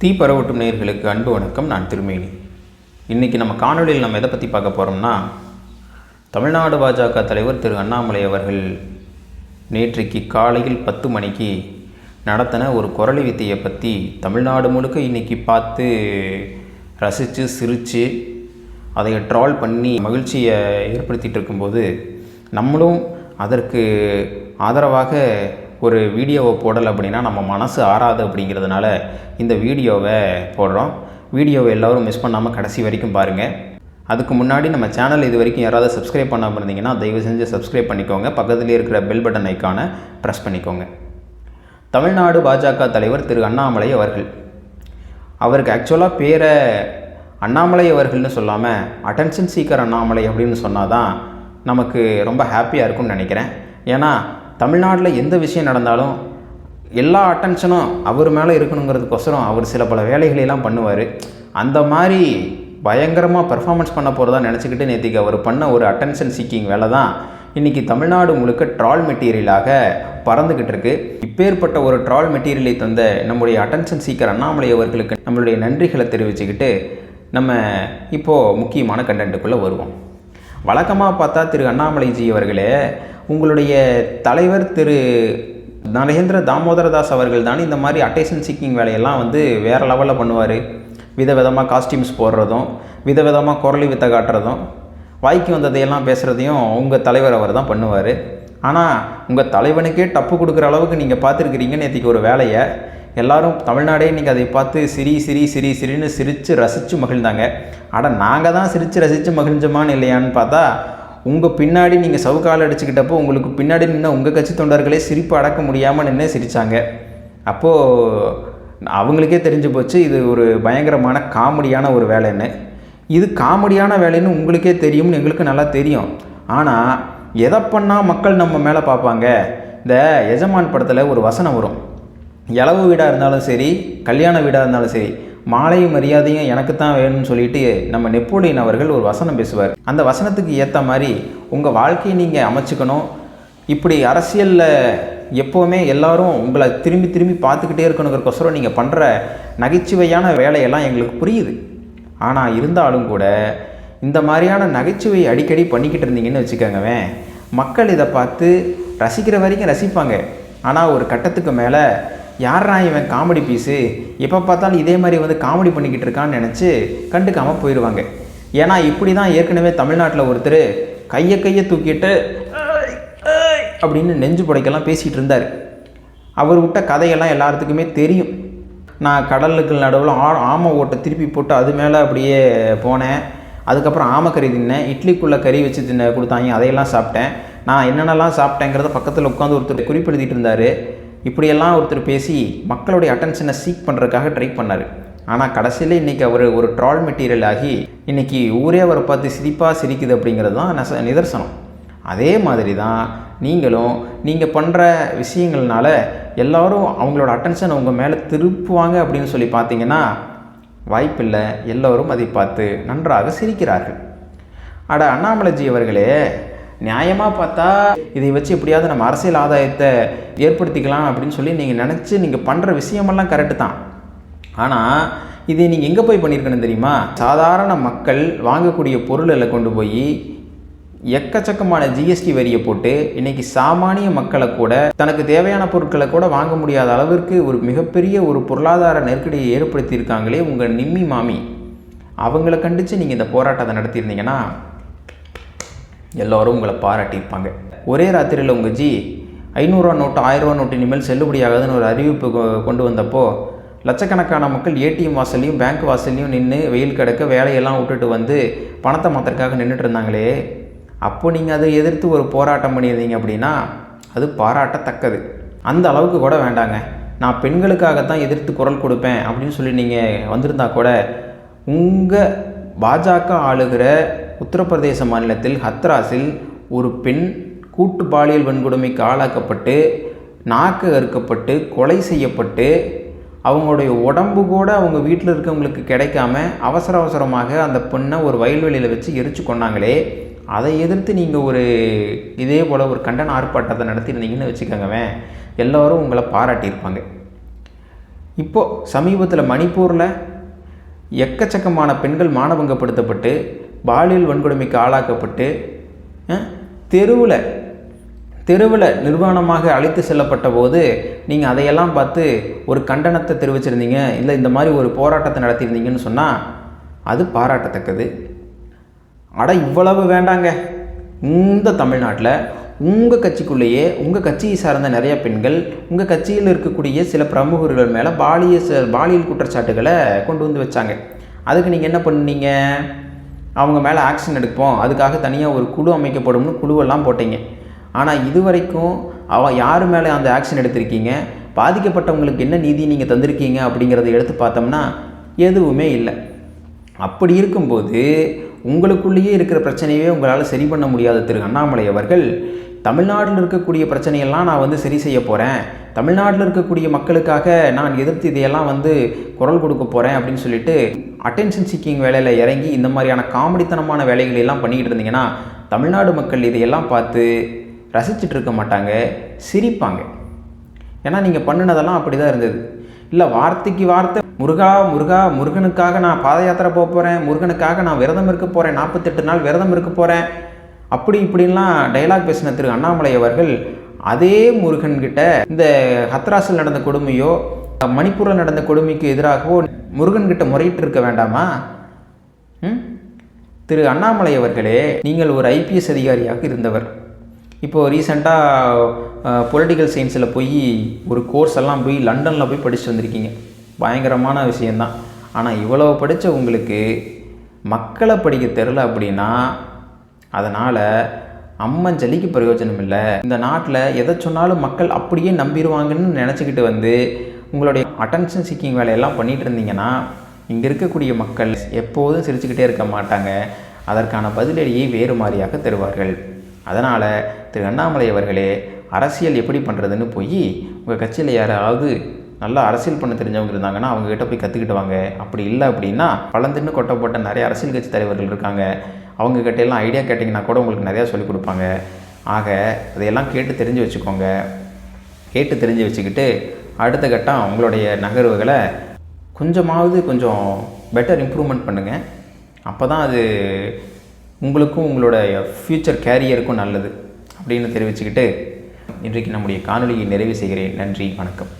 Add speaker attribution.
Speaker 1: தீ பரவட்டும் நேர்களுக்கு அன்பு வணக்கம் நான் திருமேனி. இன்றைக்கி நம்ம காணொளியில் நம்ம எதை பற்றி பார்க்க போகிறோம்னா தமிழ்நாடு பாஜக தலைவர் திரு அண்ணாமலை அவர்கள் நேற்றைக்கு காலையில் பத்து மணிக்கு நடத்தின ஒரு குரலி வித்தையை பற்றி தமிழ்நாடு முழுக்க இன்றைக்கி பார்த்து ரசித்து சிரித்து அதை ட்ரால் பண்ணி மகிழ்ச்சியை ஏற்படுத்திகிட்டு இருக்கும்போது நம்மளும் அதற்கு ஆதரவாக ஒரு வீடியோவை போடலை அப்படின்னா நம்ம மனசு ஆறாது அப்படிங்கிறதுனால இந்த வீடியோவை போடுறோம். வீடியோவை எல்லோரும் மிஸ் பண்ணாமல் கடைசி வரைக்கும் பாருங்கள் அதுக்கு முன்னாடி நம்ம சேனல் இது வரைக்கும் யாராவது சப்ஸ்கிரைப் பண்ணாமல் இருந்தீங்கன்னா தயவு செஞ்சு சப்ஸ்கிரைப் பண்ணிக்கோங்க. பக்கத்துலேயே இருக்கிற பெல் பட்டன் ஐக்கானை ப்ரெஸ் பண்ணிக்கோங்க. தமிழ்நாடு பாஜக தலைவர் திரு அண்ணாமலை அவர்கள். அவருக்கு ஆக்சுவலாக பேரை அண்ணாமலை அவர்கள்னு சொல்லாமல் அட்டென்ஷன் சீக்கர் அண்ணாமலை அப்படின்னு சொன்னால் தான் நமக்கு ரொம்ப ஹாப்பியாக இருக்கும்னு நினைக்கிறேன். ஏன்னா தமிழ்நாட்டில் எந்த விஷயம் நடந்தாலும் எல்லா அட்டென்ஷனும் அவர் மேலே இருக்கணுங்கிறதுக்கொசரம் அவர் சில பல வேலைகளெல்லாம் பண்ணுவார். அந்த மாதிரி பயங்கரமாக பர்ஃபார்மன்ஸ் பண்ண போகிறதா நினச்சிக்கிட்டு நேற்றுக்கு அவர் பண்ண ஒரு அட்டென்ஷன் சீக்கிங் வேலை தான் இன்றைக்கி தமிழ்நாடு முழுக்க ட்ரால் மெட்டீரியலாக பறந்துக்கிட்டு இருக்கு. இப்பேற்பட்ட ஒரு ட்ரால் மெட்டீரியலை தந்த நம்முடைய அட்டென்ஷன் சீக்கர் அண்ணாமலை அவர்களுக்கு நம்மளுடைய நன்றிகளை தெரிவிச்சுக்கிட்டு நம்ம இப்போது முக்கியமான கண்டென்ட்டுக்குள்ளே வருவோம். வழக்கமாக பார்த்தா திரு அண்ணாமலைஜி அவர்களே உங்களுடைய தலைவர் திரு நரேந்திர தாமோதரதாஸ் அவர்கள் தான் இந்த மாதிரி அட்டேஷன் சீக்கிங் வேலையெல்லாம் வந்து வேறு லெவலில் பண்ணுவார். விதவிதமாக காஸ்டியூம்ஸ் போடுறதும் விதவிதமாக குரலி வித்த காட்டுறதும் வாய்க்கு வந்ததையெல்லாம் பேசுகிறதையும் உங்கள் தலைவர் அவர் தான் பண்ணுவார். ஆனால் உங்கள் தலைவனுக்கே டப்பு கொடுக்குற அளவுக்கு நீங்கள் பார்த்துருக்கிறீங்க நேற்றுக்கு ஒரு வேலையை எல்லாரும் தமிழ்நாடே இன்றைக்கி அதை பார்த்து சிரி சிரி சிரி சிரின்னு சிரித்து ரசித்து மகிழ்ந்தாங்க. ஆனால் நாங்கள் தான் சிரித்து ரசித்து மகிழ்ந்தோமான்னு இல்லையான்னு பார்த்தா உங்கள் பின்னாடி நீங்கள் சவுக்கால் அடிச்சுக்கிட்டப்போ உங்களுக்கு பின்னாடி நின்று உங்கள் கட்சி தொண்டர்களே சிரிப்பு அடக்க முடியாமல் நின்று சிரித்தாங்க அப்போது அவங்களுக்கே தெரிஞ்சு போச்சு இது ஒரு பயங்கரமான காமெடியான ஒரு வேலைன்னு. இது காமெடியான வேலைன்னு உங்களுக்கே தெரியும்னு எங்களுக்கு நல்லா தெரியும். ஆனால் எதை பண்ணால் மக்கள் நம்ம மேலே பார்ப்பாங்க? இந்த எஜமான் படத்தில் ஒரு வசனம் வரும். இளவு வீடாக இருந்தாலும் சரி கல்யாண வீடாக இருந்தாலும் சரி மாலையும் மரியாதையும் எனக்கு தான் வேணும்னு சொல்லிட்டு நம்ம நெப்போலியன் அவர்கள் ஒரு வசனம் பேசுவார். அந்த வசனத்துக்கு ஏற்ற மாதிரி உங்கள் வாழ்க்கையை நீங்கள் அமைச்சுக்கணும். இப்படி அரசியலில் எப்போவுமே எல்லாரும் உங்களை திரும்பி திரும்பி பார்த்துக்கிட்டே இருக்கணுங்கிறக்கொசரம் நீங்கள் பண்ணுற நகைச்சுவையான வேலையெல்லாம் எங்களுக்கு புரியுது. ஆனால் இருந்தாலும் கூட இந்த மாதிரியான நகைச்சுவை அடிக்கடி பண்ணிக்கிட்டு இருந்தீங்கன்னு வச்சுக்கோங்கவேன் மக்கள் இதை பார்த்து ரசிக்கிற வரைக்கும் ரசிப்பாங்க. ஆனால் ஒரு கட்டத்துக்கு மேலே யாரா இவன் காமெடி பீஸு எப்போ பார்த்தாலும் இதே மாதிரி வந்து காமெடி பண்ணிக்கிட்டு இருக்கான்னு நினச்சி கண்டுக்காமல் போயிடுவாங்க ஏன்னா இப்படி தான் ஏற்கனவே தமிழ்நாட்டில் ஒருத்தர் கையை கையை தூக்கிட்டு அப்படின்னு நெஞ்சு புடைக்கெல்லாம் பேசிகிட்டு இருந்தார். அவர் விட்ட கதையெல்லாம் எல்லாத்துக்குமே தெரியும். நான் கடலுக்கு நடுவில் ஆ ஆமை ஓட்டை திருப்பி போட்டு அது மேலே அப்படியே போனேன். அதுக்கப்புறம் ஆமக்கறி தின்னேன் இட்லிக்குள்ளே கறி வச்சு தின்ன கொடுத்தாங்க அதையெல்லாம் சாப்பிட்டேன். நான் என்னென்னலாம் சாப்பிட்டேங்கிறத பக்கத்தில் உட்காந்து ஒருத்தர் குறிப்பெழுதிட்டு இருந்தார். இப்படியெல்லாம் ஒருத்தர் பேசி மக்களுடைய அட்டென்ஷனை சீக் பண்ணுறதுக்காக ட்ரை பண்ணார். ஆனால் கடைசியில் இன்றைக்கி அவர் ஒரு ட்ரால் மெட்டீரியல் ஆகி இன்றைக்கி ஊரே அவரை பார்த்து சிரிப்பாக சிரிக்குது அப்படிங்கிறது தான் நச நிதர்சனம். அதே மாதிரி தான் நீங்களும் நீங்கள் பண்ணுற விஷயங்கள்னால எல்லோரும் அவங்களோட அட்டென்ஷன் உங்கள் மேலே திருப்புவாங்க அப்படின்னு சொல்லி பார்த்தீங்கன்னா வாய்ப்பில்லை எல்லோரும் அதை பார்த்து நன்றாக சிரிக்கிறார்கள். அட அண்ணாமலைஜி அவர்களே நியாயமாக பார்த்தா இதை வச்சு எப்படியாவது நம்ம அரசியல் ஆதாயத்தை ஏற்படுத்திக்கலாம் அப்படின்னு சொல்லி நீங்கள் நினச்சி நீங்கள் பண்ணுற விஷயமெல்லாம் கரெக்டு தான். ஆனால் இதை நீங்கள் எங்கே போய் பண்ணியிருக்கணும் தெரியுமா? சாதாரண மக்கள் வாங்கக்கூடிய பொருளில் கொண்டு போய் எக்கச்சக்கமான ஜிஎஸ்டி வரியை போட்டு இன்னைக்கு சாமானிய மக்களை கூட தனக்கு தேவையான பொருட்களை கூட வாங்க முடியாத அளவிற்கு ஒரு மிகப்பெரிய ஒரு பொருளாதார நெருக்கடியை ஏற்படுத்தியிருக்காங்களே உங்கள் நிம்மி மாமி. அவங்கள கண்டித்து நீங்கள் இந்த போராட்டத்தை நடத்தியிருந்தீங்கன்னா எல்லோரும் உங்களை பாராட்டியிருப்பாங்க. ஒரே ராத்திரியில் உங்கள் ஜி ஐநூறுரூவா நோட்டு ஆயிரரூவா நோட்டு இனிமேல் செல்லுபடியாகாதுன்னு ஒரு அறிவிப்பு கொ- கொண்டு வந்தப்போ லட்சக்கணக்கான மக்கள் ஏடிஎம் வாசல்லையும் பேங்க் வாசல்லையும் நின்று வெயில் கிடக்க வேலையெல்லாம் விட்டுட்டு வந்து பணத்தை மாத்திரக்காக நின்றுட்டு இருந்தாங்களே. அப்போ நீங்கள் அதை எதிர்த்து ஒரு போராட்டம் பண்ணியிருந்தீங்க அப்படின்னா அது பாராட்டத்தக்கது. அந்த அளவுக்கு கூட வேண்டாங்க. நான் பெண்களுக்காகத்தான் எதிர்த்து குரல் கொடுப்பேன் அப்படின்னு சொல்லி நீங்கள் வந்திருந்தா கூட உங்கள் பாஜக ஆளுகிற உத்தரப்பிரதேச மாநிலத்தில் ஹத்ராஸில் ஒரு பெண் கூட்டு பாலியல் வன்கொடுமைக்கு ஆளாக்கப்பட்டு நாக்கு அறுக்கப்பட்டு கொலை செய்யப்பட்டு அவங்களுடைய உடம்பு கூட அவங்க வீட்டில் இருக்கவங்களுக்கு கிடைக்காம அவசர அவசரமாக அந்த பெண்ணை ஒரு வயல்வெளியில் வச்சு எரிச்சு கொண்டாங்களே அதை எதிர்த்து நீங்கள் ஒரு இதே போல் ஒரு கண்டன ஆர்ப்பாட்டத்தை நடத்தியிருந்தீங்கன்னு வச்சுக்கோங்கவேன் எல்லோரும் உங்களை பாராட்டியிருப்பாங்க. இப்போது சமீபத்தில் மணிப்பூரில் எக்கச்சக்கமான பெண்கள் மானபங்கப்படுத்தப்பட்டு பாலியல் வன்கொடுமைக்கு ஆளாக்கப்பட்டு தெருவில் தெருவில் நிர்வாணமாக அழைத்து செல்லப்பட்ட போது நீங்கள் அதையெல்லாம் பார்த்து ஒரு கண்டனத்தை தெரிவிச்சிருந்தீங்க இல்லை இந்த மாதிரி ஒரு போராட்டத்தை நடத்தியிருந்தீங்கன்னு சொன்னால் அது பாராட்டத்தக்கது. அட இவ்வளவு வேண்டாங்க. இந்த தமிழ்நாட்டில் உங்கள் கட்சிக்குள்ளேயே உங்கள் கட்சியை சார்ந்த நிறைய பெண்கள் உங்கள் கட்சியில் இருக்கக்கூடிய சில பிரமுகர்கள் மேலே பாலிய பாலியல் குற்றச்சாட்டுகளை கொண்டு வந்து வச்சாங்க. அதுக்கு நீங்கள் என்ன பண்ணீங்க? அவங்க மேலே ஆக்ஷன் எடுப்போம். அதுக்காக தனியாக ஒரு குழு அமைக்கப்படும்னு குழுவெல்லாம் போட்டீங்க. ஆனால் இது வரைக்கும் அவ யார் மேலே அந்த ஆக்ஷன் எடுத்திருக்கீங்க? பாதிக்கப்பட்டவங்களுக்கு என்ன நீதி நீங்கள் தந்திருக்கீங்க அப்படிங்கிறத எடுத்து பார்த்தோம்னா எதுவுமே இல்லை. அப்படி இருக்கும்போது உங்களுக்குள்ளேயே இருக்கிற பிரச்சனையே உங்களால் சரி பண்ண முடியாத திரு அண்ணாமலை அவர்கள் தமிழ்நாட்டில் இருக்கக்கூடிய பிரச்சனையெல்லாம் நான் வந்து சரி செய்ய போகிறேன் தமிழ்நாட்டில் இருக்கக்கூடிய மக்களுக்காக நான் எதிர்த்து இதையெல்லாம் வந்து குரல் கொடுக்க போகிறேன் அப்படின்னு சொல்லிட்டு அட்டென்ஷன் சீக்கிங் வேலையில் இறங்கி இந்த மாதிரியான காமெடித்தனமான வேலைகளை எல்லாம் பண்ணிக்கிட்டு இருந்தீங்கன்னா தமிழ்நாடு மக்கள் இதையெல்லாம் பார்த்து ரசிச்சுட்டு இருக்க மாட்டாங்க சிரிப்பாங்க. ஏன்னா நீங்கள் பண்ணினதெல்லாம் அப்படி தான் இருந்தது. இல்லை வார்த்தைக்கு வார்த்தை. முருகா முருகா முருகனுக்காக நான் பாத யாத்திரை போக போகிறேன் முருகனுக்காக நான் விரதம் இருக்க போகிறேன் நாற்பத்தெட்டு நாள் விரதம் இருக்க போகிறேன் அப்படி இப்படின்லாம் டைலாக் பேசின திரு அண்ணாமலை அவர்கள் அதே முருகன்கிட்ட இந்த ஹத்ராஸில் நடந்த கொடுமையோ மணிப்பூரில் நடந்த கொடுமைக்கு எதிராகவோ முருகன்கிட்ட முறையிட்டு இருக்க வேண்டாமா? ம்? திரு அண்ணாமலை அவர்களே நீங்கள் ஒரு ஐபிஎஸ் அதிகாரியாக இருந்தவர். இப்போது ரீசெண்டாக பொலிட்டிக்கல் சயின்ஸில் போய் ஒரு கோர்ஸ் எல்லாம் போய் லண்டனில் போய் படிச்சுட்டு வந்திருக்கீங்க. பயங்கரமான விஷயந்தான் ஆனால் இவ்வளோ படித்த உங்களுக்கு மக்களை படிக்க தெரில அப்படின்னா அதனால் அம்மஞ்சலிக்கு பிரயோஜனம் இல்லை. இந்த நாட்டில் எதை சொன்னாலும் மக்கள் அப்படியே நம்பிடுவாங்கன்னு நினச்சிக்கிட்டு வந்து உங்களுடைய அட்டென்ஷன் சீக்கிங் வேலையெல்லாம் பண்ணிகிட்டு இருந்தீங்கன்னா இங்கே இருக்கக்கூடிய மக்கள் எப்போதும் சிரிச்சுக்கிட்டே இருக்க மாட்டாங்க. அதற்கான பதிலடியை வேறு மாதிரியாக தருவார்கள். அதனால் திரு அண்ணாமலை அவர்களே அரசியல் எப்படி பண்ணுறதுன்னு போய் உங்கள் கட்சியில் யாராவது நல்லா அரசியல் பண்ண தெரிஞ்சவங்க இருந்தாங்கன்னா அவங்ககிட்ட போய் கற்றுக்கிட்டு வாங்க அப்படி இல்லை அப்படின்னா பழந்துன்னு கொட்டப்பட்ட நிறைய அரசியல் கட்சி தலைவர்கள் இருக்காங்க. அவங்கக்கிட்ட எல்லாம் ஐடியா கேட்டிங்கன்னா கூட உங்களுக்கு நிறையா சொல்லிக் கொடுப்பாங்க. ஆக அதையெல்லாம் கேட்டு தெரிஞ்சு வச்சுக்கோங்க. கேட்டு தெரிஞ்சு வச்சுக்கிட்டு அடுத்த கட்டம் உங்களுடைய நகர்வுகளை கொஞ்சமாவது கொஞ்சம் பெட்டர் இம்ப்ரூவ்மெண்ட் பண்ணுங்கள் அப்போ தான் அது உங்களுக்கும் உங்களோட ஃப்யூச்சர் கேரியருக்கும் நல்லது. அப்படின்னு தெரிவிச்சுக்கிட்டு இன்றைக்கு நம்முடைய காணொலியை நிறைவு செய்கிறேன். நன்றி வணக்கம்.